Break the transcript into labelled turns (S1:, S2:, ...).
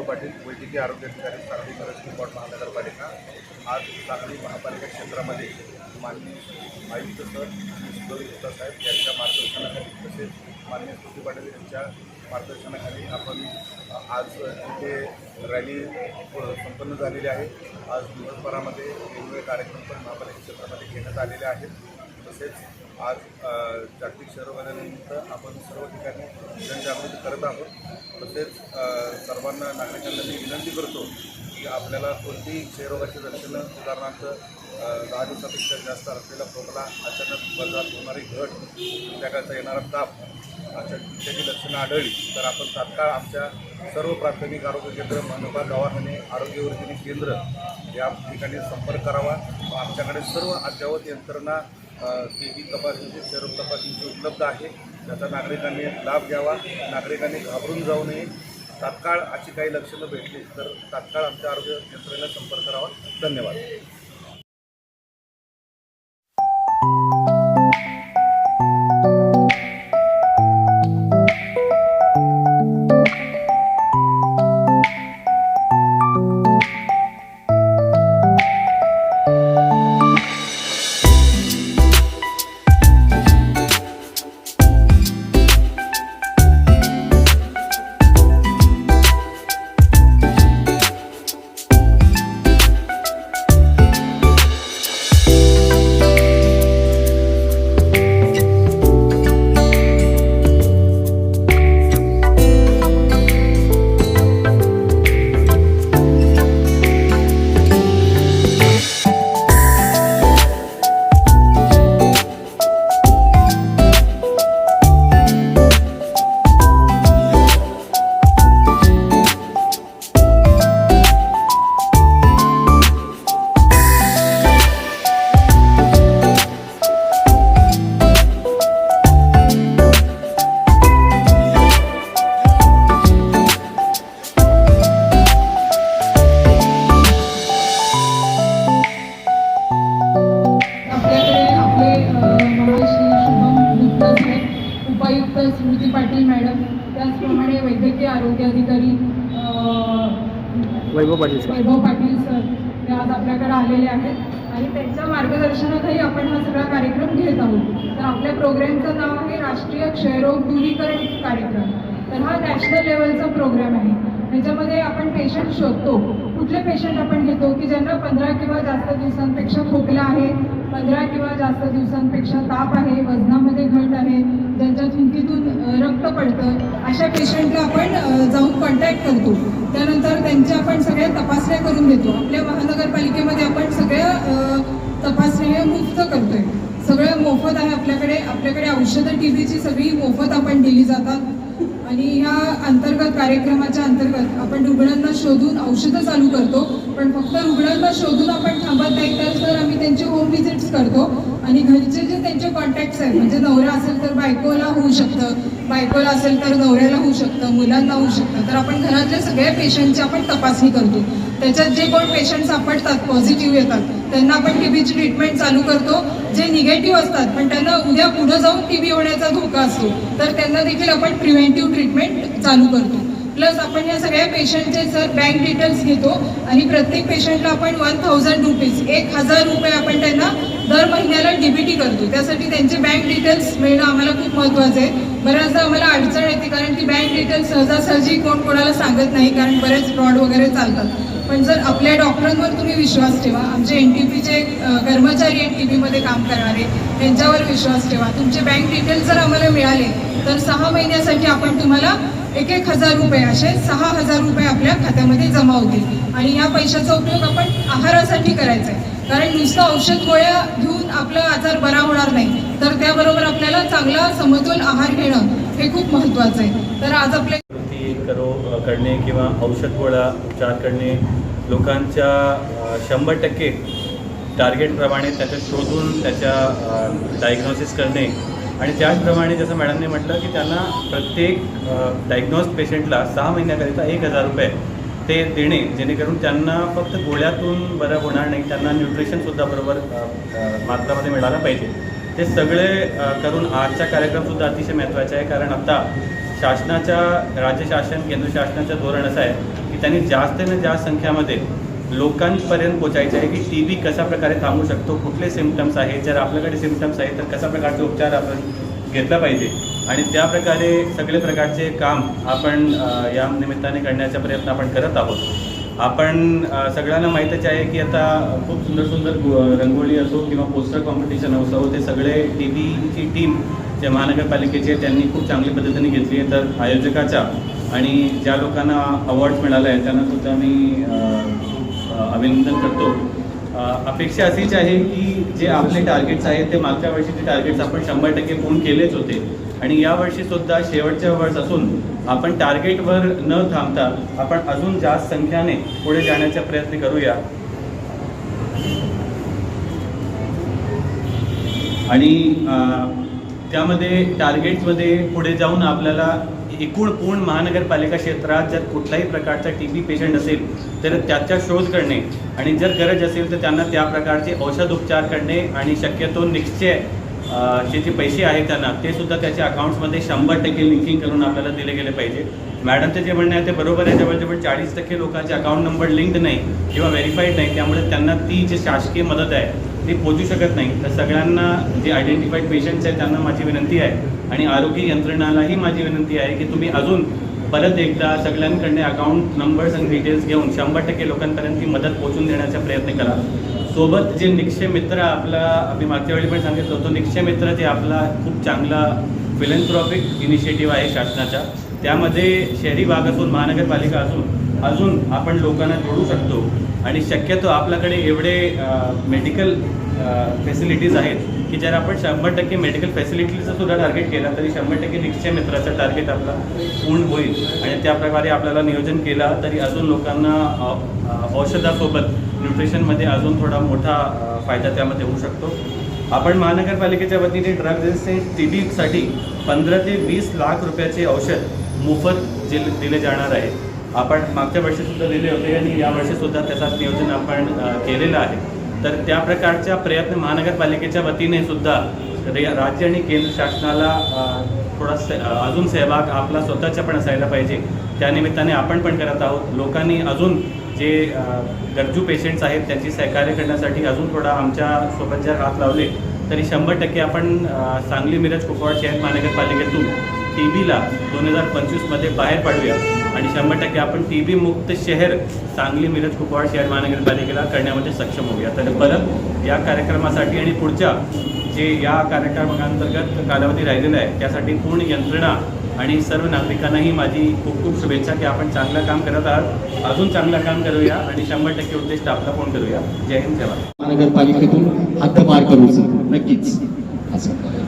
S1: वैभव पाटील वैद्यकीय आरोग्य अधिकारी सांगली गरज महानगरपालिका. आज सांगली महापालिका क्षेत्रामध्ये माननीय आयुक्त सर सुधवी साहेब यांच्या मार्गदर्शनाखाली तसेच माननीय स्मृती पाटील यांच्या मार्गदर्शनाखाली आपण आज इथे रॅली संपन्न झालेली आहे. आज दिवसभरामध्ये वेगवेगळे कार्यक्रम पण महापालिका क्षेत्रामध्ये घेण्यात आलेले आहेत. तसेच आज जागतिक शहरोगानिमित्त आपण सर्व ठिकाणी जनजागृती करत आहोत. तसेच सर्वांना नागरिकांना मी विनंती करतो की आपल्याला कोणतीही क्षयरोगाची लक्षणं उदाहरणार्थ दहा दिवसापेक्षा जास्त असलेला खोकला अचानक बदलात होणारी घट संध्याकाळचा येणारा ताप अशा इत्यादी लक्षणं आढळली तर आपण तात्काळ आमच्या सर्व प्राथमिक आरोग्य केंद्र मनोबा दवाखाने आरोग्यवर्धिनी केंद्र या ठिकाणी संपर्क करावा. व आमच्याकडे सर्व अद्ययावत यंत्रणा टी बी तपासणीची सेरम तपासणीची उपलब्ध आहे. त्याचा नागरिकांनी लाभ घ्यावा. नागरिकांनी घाबरून जाऊ नये. तात्काळ अशी काही लक्षणं भेटली तर तात्काळ आमच्या आरोग्य यंत्रणेला संपर्क करावा. धन्यवाद.
S2: अधिकारी अ,
S3: वैभव पाटील सर.
S2: वैभव पाटील सर ते आज आपल्याकडे आलेले आहेत. आणि त्यांच्या मार्गदर्शनाखाली आपण हा सगळा कार्यक्रम घेत आहोत. तर आपल्या प्रोग्रामचं नाव आहे राष्ट्रीय क्षयरोग दूरीकरण कार्यक्रम. तर हा नॅशनल लेवलचा प्रोग्राम आहे. त्याच्यामध्ये आपण पेशंट शोधतो. कुठले पेशंट आपण घेतो? की ज्यांना पंधरा किंवा जास्त दिवसांपेक्षा खोकला आहे पंधरा किंवा जास्त दिवसांपेक्षा ताप आहे वजनामध्ये घट आहे त्यांच्या थुंकीतून रक्त पडतं. अशा पेशंटला आपण जाऊन कॉन्टॅक्ट करतो. त्यानंतर त्यांच्या आपण सगळ्या तपासण्या करून देतो. आपल्या महानगरपालिकेमध्ये आपण सगळ्या तपासण्या मुक्त मुफ्त करतोय. सगळं मोफत आहे आपल्याकडे. आपल्याकडे औषधं टी व्हीची सगळी मोफत आपण दिली जातात. आणि ह्या अंतर्गत कार्यक्रमाच्या अंतर्गत आपण रुग्णांना शोधून औषधं चालू करतो. पण फक्त रुग्णांना शोधून आपण थांबत नाही तर तर आम्ही त्यांचे होम व्हिजिट्स करतो. आणि घरचे जे त्यांचे कॉन्टॅक्ट्स आहेत म्हणजे नवरा असेल तर बायकोला होऊ शकतं बायकोला असेल तर नवऱ्याला होऊ शकतं मुलांना होऊ शकतं. तर आपण घरातल्या सगळ्या पेशंटची आपण तपासणी करतो. त्याच्यात जे कोण पेशंट सापडतात पॉझिटिव्ह येतात त्यांना आपण टीबीची ट्रीटमेंट चालू करतो. जे निगेटिव्ह असतात पण त्यांना उद्या पुढे जाऊन टीबी होण्याचा धोका असतो तर त्यांना देखील आपण प्रिव्हेंटिव्ह ट्रीटमेंट चालू करतो. प्लस आपण या सगळ्या पेशंटचे सर बँक डिटेल्स घेतो आणि प्रत्येक पेशंटला आपण वन थाउजंड रुपीज एक हजार रुपये आपण त्यांना दर महिन्याला डीबीटी करतो. त्यासाठी त्यांचे बँक डिटेल्स मिळणं आम्हाला खूप महत्त्वाचं आहे. बऱ्याचदा आम्हाला अडचण येते कारण की बँक डिटेल्स सहजासहजी कोण कोणाला सांगत नाही कारण बरेच फ्रॉड वगैरे चालतात. पण जर आपल्या डॉक्टरांवर तुम्ही विश्वास ठेवा आमचे एन टी पीचे कर्मचारी एन टी पीमध्ये काम करणारे त्यांच्यावर विश्वास ठेवा. तुमचे बँक डिटेल्स जर आम्हाला मिळाले तर सहा महिन्यासाठी आपण तुम्हाला एक एक हजार रुपये असे सहा हजार रुपये आपल्या खात्यामध्ये जमा होतील. आणि या पैशाचा उपयोग आपण आहारासाठी करायचा आहे. कारण नुसतं औषध गोळ्या घेऊन आपला आजार बरा होणार नाही. तर त्याबरोबर आपल्याला चांगला समतोल आहार घेणं हे खूप महत्त्वाचं आहे. तर आज आपल्या
S4: करो करणे किंवा औषध गोळा उपचार करणे लोकांच्या शंभर टक्के टार्गेटप्रमाणे त्याच्या शोधून त्याच्या डायग्नोसिस करणे आणि त्याचप्रमाणे जसं मॅडमने म्हटलं की त्यांना प्रत्येक डायग्नोज पेशंटला सहा महिन्याकरिता एक हजार रुपये ते देणे जेणेकरून त्यांना फक्त गोळ्यातून बरं होणार नाही. त्यांना न्यूट्रिशनसुद्धा बरोबर मात्रामध्ये मिळालं पाहिजे. ते सगळे करून आजचा कार्यक्रमसुद्धा अतिशय महत्त्वाचा आहे. कारण आता शासनाच्या राज्य शासन केंद्र शासनाचं धोरण असं आहे की त्यांनी जास्त न जास्त संख्यामध्ये लोकांपर्यंत पोचायचं आहे की टी बी कशा प्रकारे थांबू शकतो कुठले सिमटम्स आहेत जर आपल्याकडे सिमटम्स आहेत तर कशा प्रकारचे उपचार आपण घेतला पाहिजे? आणि त्या प्रकारे सगळे प्रकारचे काम आपण या निमित्ताने करण्याचा प्रयत्न आपण करत आहोत. आपण सगळ्यांना माहीतच आहे की आता खूप सुंदर सुंदर रंगोळी असो किंवा पोस्टर कॉम्पिटिशन असो ते सगळे टी व्हीची टीम जे महानगरपालिकेचे आहे, त्यांनी खूप चांगली पद्धतीने घेतली आहे. तर आयोजकाच्या आणि ज्या लोकांना अवॉर्ड मिळाला आहे त्यांना सुद्धा मी अभिनंदन करतो. अपेक्षा अशीच आहे की जे आपले टार्गेट्स आहेत ते मागच्या वर्षीचे टार्गेट्स आपण शंभर टक्के पूर्ण केलेच होते. आणि यावर्षी सुद्धा शेवटच्या वर्ष असून आपण टार्गेटवर न थांबता आपण अजून जास्त संख्याने पुढे जाण्याचा प्रयत्न करूया. आणि त्यामध्ये टार्गेट्समध्ये पुढे जाऊन आपल्याला एकूण पूर्ण महानगरपालिका क्षेत्रात जर कुठल्याही प्रकारचा टी बी पेशंट असेल तर त्याचा शोध करणे आणि जर गरज असेल तर त्यांना त्या प्रकारचे औषध उपचार करणे आणि शक्यतो निश्चय जे जे पैसे आहेत त्यांना ते सुद्धा त्याच्या अकाउंट्समध्ये शंभर टक्के लिंकिंग करून आपल्याला दिले गेले पाहिजे. मॅडमचं जे म्हणणं आहे ते बरोबर आहे. जवळजवळ चाळीस टक्के लोकांचे अकाउंट नंबर लिंक्ड नाही किंवा व्हेरीफाईड नाही. त्यामुळे त्यांना ती जी शासकीय मदत आहे ते पोचू शकत नाही. तर सगळ्यांना जे आयडेंटिफाईड पेशंट्स आहेत त्यांना माझी विनंती आहे. आणि आरोग्य यंत्रणालाही माझी विनंती आहे की तुम्ही अजून परत एकदा सगळ्यांकडे अकाउंट नंबर्स आणि डिटेल्स घेऊन शंभर टक्के लोकांपर्यंत ती मदत पोहोचून देण्याचा प्रयत्न करा. सोबत जे निक्षय मित्र आपला आम्ही मागच्या वेळी पण सांगितलं होतो निक्षय मित्र ते आपला खूप चांगला फिलंथ्रॉपिक इनिशिएटिव्ह आहे शासनाचा. त्यामध्ये शहरी भाग असून महानगरपालिका असून अजून आपण लोकांना जोडू शकतो. आणि शक्यतो आपल्याकडे एवढे मेडिकल फॅसिलिटीज आहेत की जर आपण शंभर टक्के मेडिकल फॅसिलिटीचं सुद्धा टार्गेट केला तरी शंभर टक्के निश्चय मित्राचा टार्गेट आपला पूर्ण होईल. आणि त्याप्रकारे आपल्याला नियोजन केला तरी अजून लोकांना औषधासोबत न्यूट्रिशनमध्ये अजून थोडा मोठा फायदा त्यामध्ये होऊ शकतो. आपण महानगरपालिकेच्या वतीने ड्रग रेजिस्टन्स टी बीसाठी पंधरा ते वीस लाख रुपयाचे औषध मोफत दिले जाणार आहे. आपण मागच्या वर्षीसुद्धा दिले होते आणि या वर्षीसुद्धा त्याचं नियोजन आपण केलेलं आहे. तर त्या प्रकारच्या प्रयत्न महानगरपालिकेच्या वतीने सुद्धा राज्य आणि केंद्र शासनाला थोडा से अजून सहभाग आपला स्वतःचा पण असायला पाहिजे. त्यानिमित्ताने आपण पण करत आहोत. लोकांनी अजून जे गरजू पेशंट्स आहेत त्यांची सहकार्य करण्यासाठी अजून थोडा आमच्यासोबत जर हात लावले तरी शंभर टक्के आपण सांगली मिरज कुपवाड शहर महानगरपालिकेतून टी बीला दोन हजार पंचवीसमध्ये बाहेर पडूया. आणि शंभर टक्के आपण टी बी मुक्त शहर सांगली मिरज कुपवाड शहर महानगरपालिकेला करण्यामध्ये सक्षम होऊया. तर परत या कार्यक्रमासाठी आणि पुढच्या जे या कार्यक्रमांतर्गत कालावधी राहिलेला आहे त्यासाठी पूर्ण यंत्रणा आणि सर्व नागरिकांनाही माझी खूप खूप शुभेच्छा की आपण चांगलं काम करत आहात. अजून चांगलं काम करूया आणि शंभर टक्के उद्देश आपला फोन करूया. जय हिंद जय
S5: महानगरपालिकेतून हद्दपार करू नक्कीच. असं.